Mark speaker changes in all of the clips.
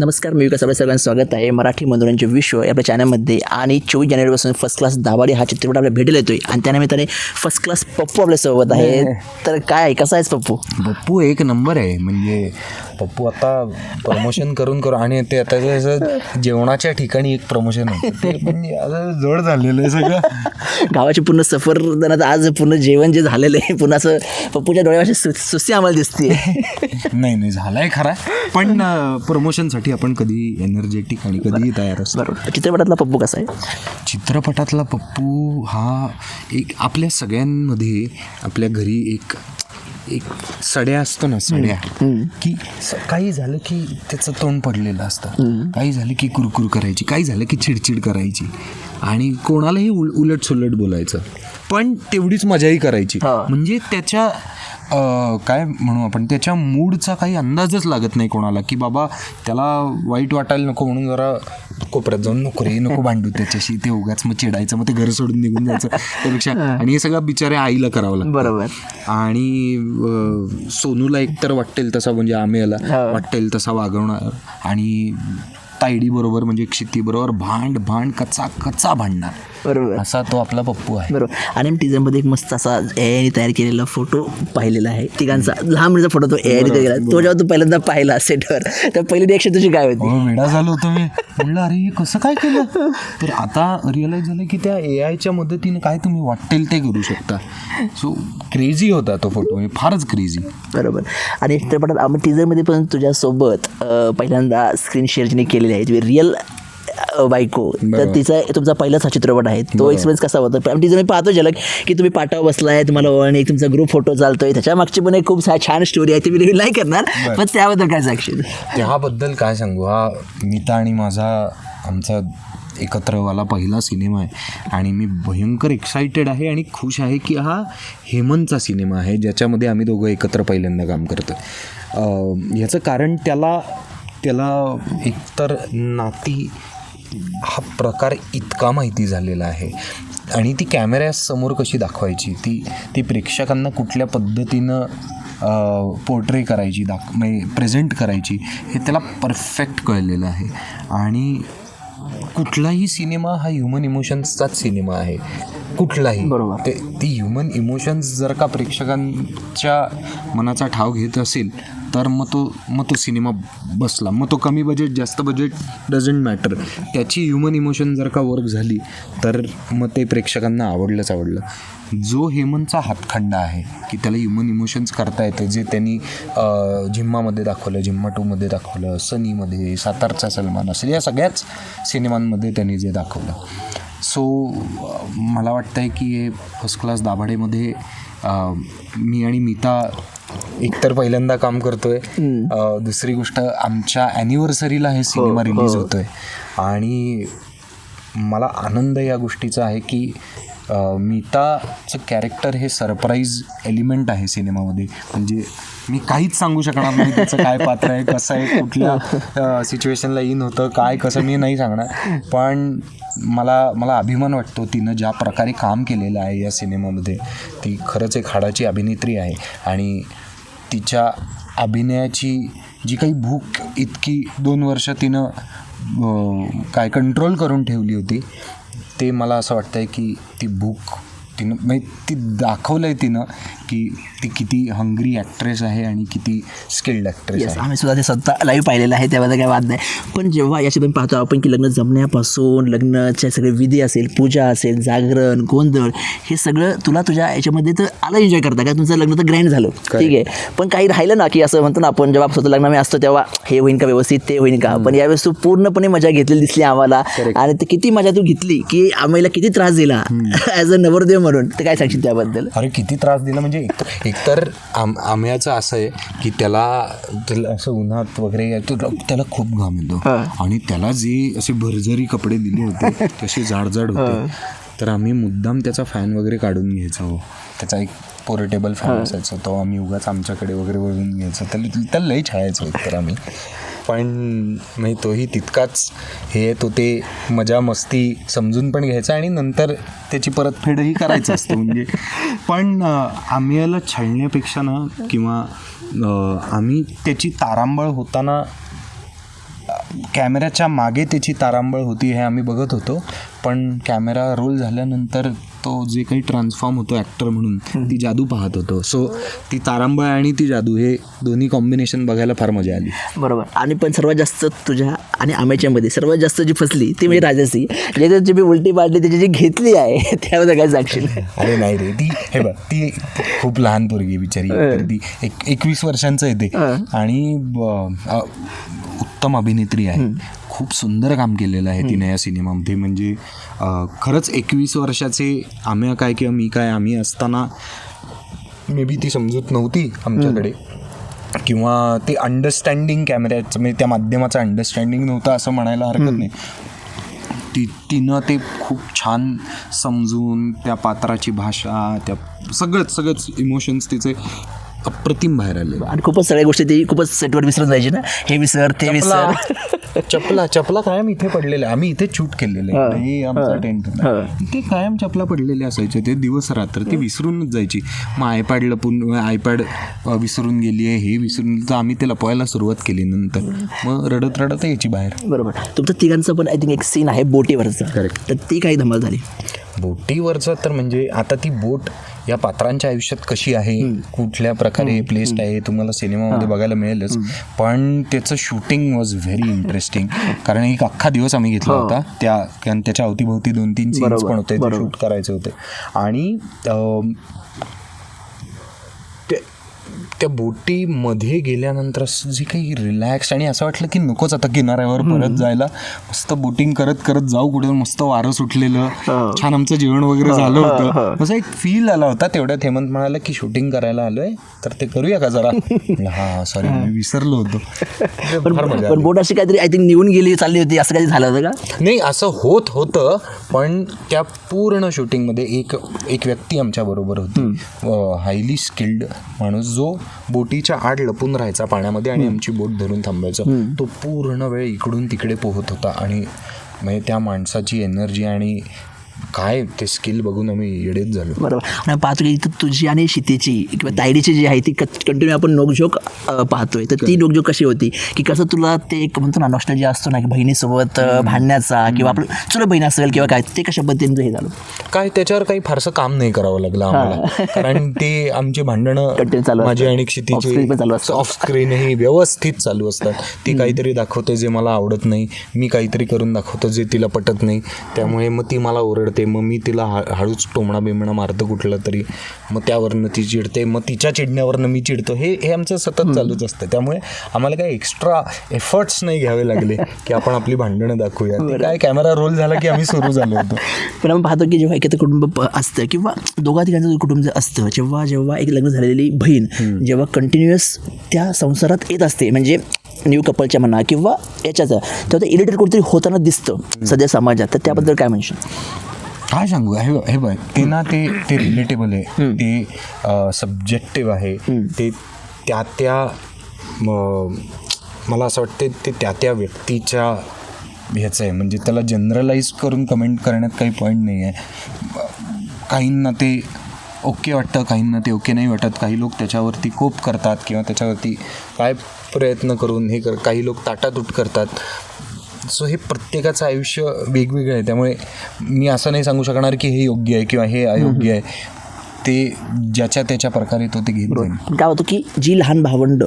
Speaker 1: नमस्कार मी विकास आपल्या सगळ्यांचं स्वागत आहे. मराठी मनोरंजन विश्व या आपल्या चॅनलमध्ये. आणि चोवीस जानेवारीपासून फर्स्ट क्लास दावाडी हा चित्रपट आपल्या भेटेल येतोय. आणि त्यानिमित्ताने फर्स्ट क्लास पप्पू आपल्यासोबत आहे तर काय आहे, कसा आहेस पप्पू?
Speaker 2: पप्पू एक नंबर आहे. म्हणजे पप्पू आता प्रमोशन करून करून आणि ते आता जे असं जेवणाच्या ठिकाणी एक प्रमोशन होतं ते जड झालेलं आहे सगळं.
Speaker 1: गावाचे पूर्ण सफर आता आज पूर्ण जेवण जे झालेलं आहे पुन्हा असं पप्पूच्या डोळ्याची सु सुस्ती आम्हाला दिसते.
Speaker 2: नाही नाही झालाय खरा. पण प्रमोशनसाठी आपण कधी एनर्जेटिक आणि कधीही तयार असतो.
Speaker 1: बरोबर चित्रपटातला पप्पू कसा आहे?
Speaker 2: चित्रपटातला पप्पू हा एक आपल्या सगळ्यांमध्ये आपल्या घरी एक एक सड्या असतो ना सड्या. की काही झालं की त्याचं तोंड पडलेलं असतं. काही झालं की कुरकुर करायची काही झालं की चिडचिड करायची. आणि कोणालाही उल उलट सुलट बोलायचं. पण तेवढीच मजाही करायची. म्हणजे त्याच्या काय म्हणू आपण त्याच्या मूडचा काही अंदाजच लागत नाही कोणाला की बाबा त्याला वाईट वाटायला नको म्हणून जरा कोपऱ्यात जाऊन नको रे नको भांडू त्याच्याशी ते उगाच मग चिडायचं मग ते घर सोडून निघून जायचं त्यापेक्षा. आणि हे सगळं बिचाऱ्या आईला करावं लागतं.
Speaker 1: बरोबर.
Speaker 2: आणि सोनूला एकतर वाटेल तसा म्हणजे आमेला
Speaker 1: हा.
Speaker 2: वाटेल तसा वागवणार. आणि तायडी बरोबर म्हणजे क्षिती बरोबर भांड भांड कचा कचा भांडणार.
Speaker 1: बरोबर.
Speaker 2: असा तो आपला पप्पू आहे.
Speaker 1: बरोबर. आणि टीजरमध्ये एक मस्त असा एआयने तयार केलेला फोटो पाहिलेला आहे. तिघांचा लहान मुलीचा फोटो तो एआयने तयार केला तो जेव्हा तू पहिल्यांदा पाहिला सेटवर तर पहिली रिएक्शन तुझी काय होती?
Speaker 2: वेडा झालो होतो मी. म्हणलं अरे हे कसं काय केलं? तर आता रिअलाईज झालं की त्या ए आयच्या मदतीने काय तुम्ही वाटेल ते करू शकता. सो क्रेझी होता तो फोटो म्हणजे फारच क्रेझी
Speaker 1: बरोबर. आणि चित्रपटात आम्ही टीजरमध्ये पण तुझ्यासोबत अं, पहिल्यांदा स्क्रीन शेअर जिने केलेली आहे रिअल बायको. तर. तिचा तुमचा पहिलाच हा चित्रपट आहे. तो एक्सपिरियन्स कसा होता? मी पाहतो झलक की तुम्ही पाठावर बसलाय तुम्हाला ओळण एक तुमचा ग्रुप फोटो चालतोय. त्याच्या मागची पण एक खूप छान स्टोरी आहे. ती मी नाही करणार पण त्याबद्दल काय सांगशील?
Speaker 2: त्याबद्दल काय सांगू? हा मीता आणि माझा आमचा एकत्रवाला पहिला सिनेमा आहे. आणि मी भयंकर एक्सायटेड आहे आणि खुश आहे की हा हेमंतचा सिनेमा आहे ज्याच्यामध्ये आम्ही दोघं एकत्र पहिल्यांदा काम करतो अं, याचं कारण त्याला त्याला एकतर नाती हा प्रकार इतका माहिती झालेला आहे. आणि ती कॅमेऱ्यासमोर कशी दाखवायची? ती ती प्रेक्षकांना कुठल्या पद्धतीनं पोर्ट्रे करायची दाख म्हणजे प्रेझेंट करायची हे त्याला परफेक्ट कळलेलं आहे. आणि कुठलाही सिनेमा हा ह्युमन इमोशन्सचाच सिनेमा आहे. कुठलाही.
Speaker 1: बरोबर.
Speaker 2: ते ती ह्युमन इमोशन्स जर का प्रेक्षकांच्या मनाचा ठाव घेत असेल तर मग तो मग तो सिनेमा बसला. मग तो कमी बजेट जास्त बजेट डझंट मॅटर त्याची ह्युमन इमोशन जर का वर्क झाली तर मग ते प्रेक्षकांना आवडलंच आवडलं. जो हेमंतचा हातखंडा आहे की त्याला ह्युमन इमोशन्स करता येतं जे त्यांनी झिम्मामध्ये दाखवलं झिम्मा टूमध्ये दाखवलं सनीमध्ये सातारचा सलमान असेल या सगळ्याच सिनेमांमध्ये त्यांनी जे दाखवलं. सो मला वाटतं आहे की हे फर्स्ट क्लास दाभाडेमध्ये मी आणि मीता एकतर पहिल्यांदा काम करतोय. दुसरी गोष्ट आमच्या ॲनिव्हर्सरीला हे सिनेमा रिलीज होतोय. आणि मला आनंद या गोष्टीचा आहे की मीताचं कॅरेक्टर हे सरप्राईज एलिमेंट आहे सिनेमामध्ये म्हणजे मी काहीच सांगू शकणार नाही त्याचं काय पात्र आहे कसं आहे कुठल्या सिच्युएशनला इन होतं काय कसं मी नाही सांगणार. पण मला मला अभिमान वाटतो तिनं ज्या प्रकारे काम केलेलं आहे या सिनेमामध्ये ती खरंच एक हाडाची अभिनेत्री आहे. आणि तिच्या अभिनयाची जी काही भूक इतकी दोन वर्ष तिनं काय कंट्रोल करून ठेवली होती ते मला असं वाटतं आहे की ती भूक तिनं म्हणजे ती दाखवलं आहे तिनं की ती किती हंग्री ॲक्ट्रेस आहे आणि किती स्किल्ड ॲक्ट्रेस
Speaker 1: येस
Speaker 2: आहे.
Speaker 1: आम्ही सुद्धा ते स्वतः लाईव्ह पाहिलेलं आहे त्याबद्दल काय वाद नाही. पण जेव्हा याची पण पाहतो आपण की लग्न जमण्यापासून लग्नाचे सगळे विधी असेल पूजा असेल जागरण गोंधळ हे सगळं तुला तुझ्या याच्यामध्ये तर आलं एन्जॉय करता का? तुमचं लग्न तर ग्रँड झालं. ठीक आहे. पण काही राहिलं ना की असं म्हणतो ना आपण जेव्हा स्वतः लग्नामध्ये असतो तेव्हा हे होईन का व्यवस्थित ते होईन का? पण यावेळेस तू पूर्णपणे मजा घेतलेली दिसली आम्हाला. आणि ते किती मजा तू घेतली की आम्हाला किती त्रास दिला. ॲज अ नवरदेव म्हणून. ते काय सांगशील त्याबद्दल?
Speaker 2: अरे किती त्रास दिला म्हणजे एक एकतर आम आम्याचं असं आहे की त्याला त्याला असं उन्हात वगैरे त्याला खूप घाम येतो. आणि त्याला जे असे भरझरी कपडे दिले होते तसे जाडजाड होते. तर आम्ही मुद्दाम त्याचा फॅन वगैरे काढून घ्यायचो. त्याचा एक पोर्टेबल फॅन असायचा तो आम्ही उगाच आमच्याकडे वगैरे वळून घ्यायचो. त्याला त्याला लई छायायचो एकतर आम्ही. पण म्हणजे तोही तितकाच हे तो ते मजा मस्ती समजून पण घ्यायचा आणि नंतर त्याची परतफेडही करायचं असतं. म्हणजे पण आम्ही याला छळण्यापेक्षा ना किंवा आम्ही त्याची तारांबळ होताना कॅमेऱ्याच्या मागे त्याची तारांबळ होती हे आम्ही बघत होतो. पण कॅमेरा रोल झाल्यानंतर तो जे काही ट्रान्सफॉर्म होतो ॲक्टर म्हणून ती जादू पाहत होतो. सो ती तारांबळ आणि ती जादू हे दोन्ही कॉम्बिनेशन बघायला फार मजा आली.
Speaker 1: बरोबर. आणि पण सर्वात जास्त तुझ्या आणि आम्याच्यामध्ये सर्वात जास्त जी फसली ती म्हणजे राजासी. म्हणजे जी मी उलटी पाडली त्याची जी घेतली आहे त्यामध्ये काय सांगशील?
Speaker 2: अरे नाही रे ती हे बघ ती खूप लहान पोरगी बिचारी. ती एक एकवीस वर्षांचं आहे ते. आणि उत्तम अभिनेत्री आहे. खूप सुंदर काम केलेलं आहे तिने या सिनेमामध्ये. म्हणजे खरंच एकवीस वर्षाचे आम्ही काय किंवा मी काय आम्ही असताना मे बी ती समजूत नव्हती आमच्याकडे. किंवा ते अंडरस्टँडिंग कॅमेऱ्याचं म्हणजे त्या माध्यमाचं अंडरस्टँडिंग नव्हतं असं म्हणायला हरकत नाही. ती तिनं ते खूप छान समजून त्या पात्राची भाषा त्या सगळंच सगळंच इमोशन्स तिचे अप्रतिम बाहेर आले.
Speaker 1: आणि खूपच सगळ्या गोष्टी ती खूपच सेटवर विसरून जायची ना. हे विसर ते विसर.
Speaker 2: चपला चपला कायम इथे पडलेले आम्ही इथे शूट केलेले आमचा टेंट
Speaker 1: हा.
Speaker 2: ते कायम चपला पडलेले असायचे. ते दिवस रात्र ते विसरूनच जायची. मग आयपॅड लपून आयपॅड विसरून गेली आहे हे विसरून तर आम्ही ते लपवायला सुरुवात केली नंतर. मग रडत रडत यायची बाहेर.
Speaker 1: बरोबर. तुमचं तिघांचं पण आय थिंक एक सीन आहे बोटीवरचं.
Speaker 2: Correct.
Speaker 1: तर ती काही धमाल झाली.
Speaker 2: बोटीवरचं तर म्हणजे आता ती बोट या पात्रांच्या आयुष्यात कशी आहे? कुठल्या प्रकारे प्लेस्ड आहे? तुम्हाला सिनेमामध्ये बघायला मिळेलच. पण त्याचं शूटिंग वॉज व्हेरी इंटरेस्टिंग कारण एक अख्खा दिवस आम्ही घेतला. होता. त्या कारण त्याच्या अवतीभोवती दोन तीन सीन्स पण होते. शूट करायचे होते. आणि त्या बोटीमध्ये गेल्यानंतर असं जे काही रिलॅक्स आणि असं वाटलं की नकोच आता किनाऱ्यावर परत जायला. मस्त बोटिंग करत करत जाऊ कुठे मस्त वारं सुटलेलं. छान आमचं जेवण वगैरे झालं होतं. असं एक फील आला होता. तेवढ्यात हेमंत म्हणाला की शूटिंग करायला आलोय तर ते करूया का जरा? हा सॉरी मी विसरलो होतो.
Speaker 1: पण. बोट अशी काहीतरी आय थिंक निघून गेली चालली होती असं काही झालं होतं का?
Speaker 2: नाही असं होत होतं पण त्या पूर्ण शूटिंगमध्ये एक एक व्यक्ती आमच्या बरोबर होती. हायली स्किल्ड माणूस जो बोटीच्या आड लपून राहायचा पाण्यामध्ये आणि आमची बोट धरून थांबायचा. तो पूर्ण वेळ इकडून तिकडे पोहत होता आणि म्हणजे त्या माणसाची एनर्जी आणि काय ते स्किल बघून आम्ही येडेच झालो.
Speaker 1: बरोबर. आणि पाहतो की इथं तुझी आणि शीतेची किंवा तायडीची जी आहे ती कंटिन्यू आपण नोकझोक पाहतोय. तर ती नोकझोक कशी होती? की कसं तुला ते एक म्हणतो ना नॉस्टॅल्जी असतो ना की बहिणीसोबत भांडण्याचा किंवा आपलं चुलं बहीण असेल किंवा काय ते कशा पद्धतीने हे झालं?
Speaker 2: काय त्याच्यावर काही फारसं काम नाही करावं लागलं आम्हाला. कारण ते आमची भांडणं माझी. आणि
Speaker 1: असतात.
Speaker 2: ऑफ स्क्रीनही व्यवस्थित चालू असतात. ती काहीतरी दाखवते जे मला आवडत नाही. मी काहीतरी करून दाखवतो जे तिला पटत नाही. त्यामुळे मग ती मला ओरडते. मग मी तिला हा हळूच टोमणा बिमणा मारतो कुठलं तरी. मग त्यावरनं ती चिडते. मग तिच्या चिडण्यावरनं मी चिडतो. हे हे आमचं सतत चालूच असतं. त्यामुळे आम्हाला काही एक्स्ट्रा एफर्ट्स नाही घ्यावे लागले की आपण आपली भांडणं दाखवूया. काय कॅमेरा रोल झाला की आम्ही सुरू झालो होतो.
Speaker 1: पण आपण पाहतो की जेव्हा एखादं कुटुंब असतं किंवा दोघा तिघांचं कुटुंब असतं जेव्हा जेव्हा एक लग्न झालेली बहीण जेव्हा कंटिन्युअस त्या संसारात येत असते म्हणजे न्यू कपलच्या म्हणा किंवा याच्याचं तेव्हा ते इरिटेट कुठेतरी होताना दिसतं सध्या समाजात. तर त्याबद्दल काय म्हणशील?
Speaker 2: काय सांगू? हे हे बघ. ते ना ते ते रिलेटेबल आहे. ते सब्जेक्टिव्ह आहे. ते त्या त्या मला असं वाटतं ते त्या त्या व्यक्तीच्या ह्याचं आहे. म्हणजे त्याला जनरलाइज करून कमेंट करण्यात काही पॉईंट नाही आहे. काहींना ते ओके वाटतं काहींना ते ओके नाही वाटत. काही लोक त्याच्यावरती कोप करतात किंवा त्याच्यावरती काय प्रयत्न करून हे कर काही लोक ताटातूट करतात. सो हे प्रत्येकाचं आयुष्य वेगवेगळं आहे. त्यामुळे मी असं नाही सांगू शकणार की हे योग्य आहे किंवा हे अयोग्य आहे. ते ज्याच्या त्याच्या प्रकारे तो ते घेत
Speaker 1: काय होतं की जी लहान भावंड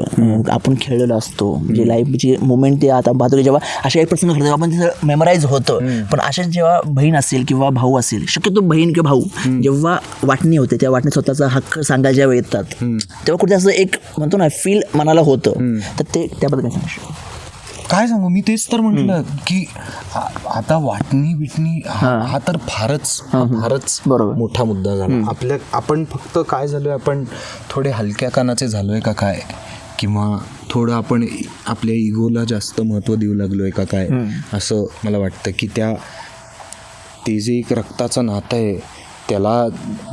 Speaker 1: आपण खेळलेलो असतो जे लाईफची मोमेंट ते आता पाहतो की जेव्हा अशा एक प्रसंग घडतो आपण तिथं मेमराईज होतं. पण अशाच जेव्हा बहीण असेल किंवा भाऊ असेल शक्यतो बहीण किंवा भाऊ जेव्हा वाटणी होते त्या वाटणी स्वतःचा हक्क सांगायला जेव्हा येतात तेव्हा कुठे असं एक म्हणतो ना फील मनाला होतं. तर ते त्याबद्दल काय सांगू
Speaker 2: काय सांगू? मी तेच तर म्हटलं की आता वाटणी बिटणी हा हा. तर फारच फारच
Speaker 1: बरोबर.
Speaker 2: मोठा मुद्दा झाला. आपल्या आपण फक्त काय झालोय आपण थोडे हलक्या कानाचे झालोय का काय? किंवा थोडं आपण आपल्या इगोला जास्त महत्त्व देऊ लागलोय का काय? असं मला वाटतं की त्या ते जे एक रक्ताचं नातं आहे त्याला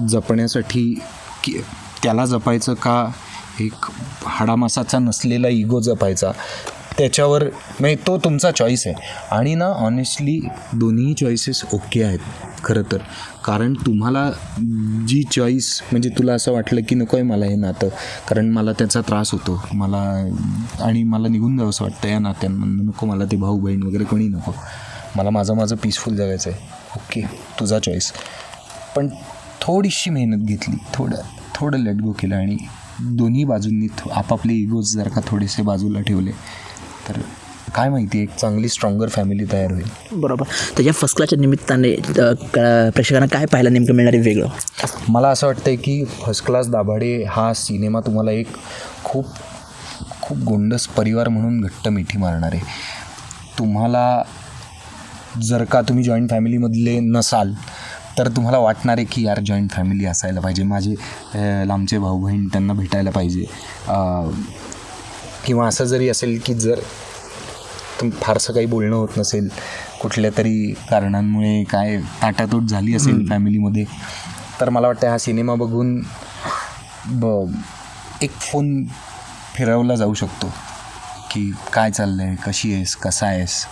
Speaker 2: जपण्यासाठी की त्याला जपायचं का? एक हाडामासाचा नसलेला इगो जपायचा. त्याच्यावर म्हणजे तो तुमचा चॉईस आहे. आणि ना ऑनेस्टली दोन्ही चॉईसेस ओके आहेत खरं तर. कारण तुम्हाला जी चॉईस म्हणजे तुला असं वाटलं की नको आहे मला हे नातं कारण मला त्याचा त्रास होतो. मला आणि मला निघून जावं असं वाटतं या नात्यांमधून नको मला ते भाऊ बहीण वगैरे कोणी नको. मला माझं माझं पीसफुल जगायचं आहे ओके तुझा चॉईस पण थोडीशी मेहनत घेतली थोडं थोडं लेट गो केलं आणि दोन्ही बाजूंनी आपापले इगोज जर का थोडेसे बाजूला ठेवले तर काय माहिती एक चांगली स्ट्रॉंगर फॅमिली तयार होईल.
Speaker 1: बरोबर. त्याच्या फर्स्ट क्लासच्या निमित्ताने प्रेक्षकांना काय पाहायला नेमकं मिळणार आहे वेगळं?
Speaker 2: मला असं वाटतं की फर्स्ट क्लास दाभाडे हा सिनेमा तुम्हाला एक खूप खूप गोंडस परिवार म्हणून घट्ट मिठी मारणार आहे. तुम्हाला जर का तुम्ही जॉईंट फॅमिलीमधले नसाल तर तुम्हाला वाटणार आहे की यार जॉईंट फॅमिली असायला पाहिजे. माझे लांबचे भाऊ बहीण त्यांना भेटायला पाहिजे. किंवा असं जरी असेल की जर तुम फारसं काही बोलणं होत नसेल कुठल्या तरी कारणांमुळे काय ताटातूट झाली असेल फॅमिलीमध्ये तर मला वाटतं हा सिनेमा बघून ब एक फोन फिरवला जाऊ शकतो की काय चाललं आहे कशी आहेस कसा आहेस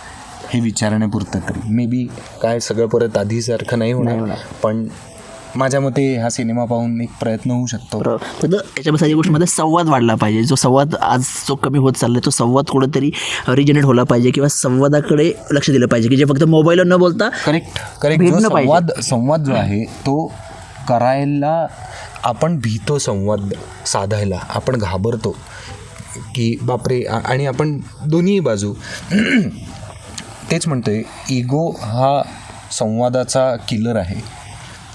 Speaker 2: हे विचारण्यापुरतं तरी. मे बी काय सगळं परत आधीसारखं नाही होणार. पण माझ्या मते हा सिनेमा पाहून एक प्रयत्न होऊ शकतो.
Speaker 1: फक्त याच्यामध्ये सारी गोष्टीमध्ये संवाद वाढला पाहिजे. जो संवाद आज जो कमी होत चालला तो संवाद कुठंतरी रिजनेट होला पाहिजे किंवा संवादाकडे लक्ष दिलं पाहिजे की जे फक्त मोबाईलवर न बोलता
Speaker 2: करेक्ट करेक्ट. संवाद संवाद जो आहे तो करायला आपण भीतो संवाद साधायला. आपण घाबरतो की बापरे आणि आपण दोन्ही बाजू. तेच म्हणतोय इगो हा संवादाचा किलर आहे.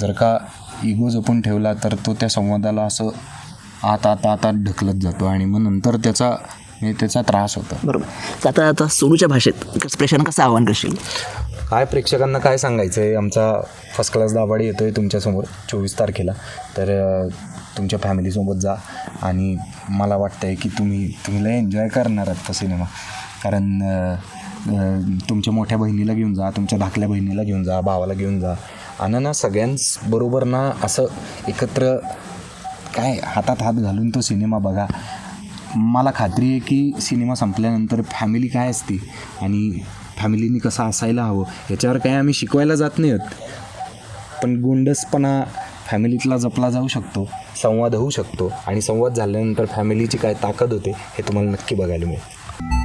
Speaker 2: जर का इगो जपून ठेवला तर तो त्या संवादाला असं आत आत आत आत ढकलत जातो आणि मग नंतर त्याचा म्हणजे त्याचा त्रास होतो.
Speaker 1: बरोबर. आता आता सोनूच्या भाषेत प्रेक्षकांना कसं आव्हान करशील?
Speaker 2: काय प्रेक्षकांना काय सांगायचं आहे आमचा फर्स्ट क्लास दाभाडे येतो आहे तुमच्यासमोर चोवीस तारखेला. तर तुमच्या फॅमिलीसोबत जा. आणि मला वाटतं आहे की तुम्ही तुम्ही लय एन्जॉय करणार आहात तो सिनेमा. कारण तुमच्या मोठ्या बहिणीला घेऊन जा तुमच्या धाकल्या बहिणीला घेऊन जा भावाला घेऊन जा. आणि ना सगळ्यांच बरोबर ना असं एकत्र काय हातात हात घालून तो सिनेमा बघा. मला खात्री आहे की सिनेमा संपल्यानंतर फॅमिली काय असते आणि फॅमिलीनी कसं असायला हवं याच्यावर काय आम्ही शिकवायला जात नाही आहोत. पण गोंडसपणा फॅमिलीतला जपला जाऊ शकतो संवाद होऊ शकतो आणि संवाद झाल्यानंतर फॅमिलीची काय ताकद होते हे तुम्हाला नक्की बघायला मिळेल.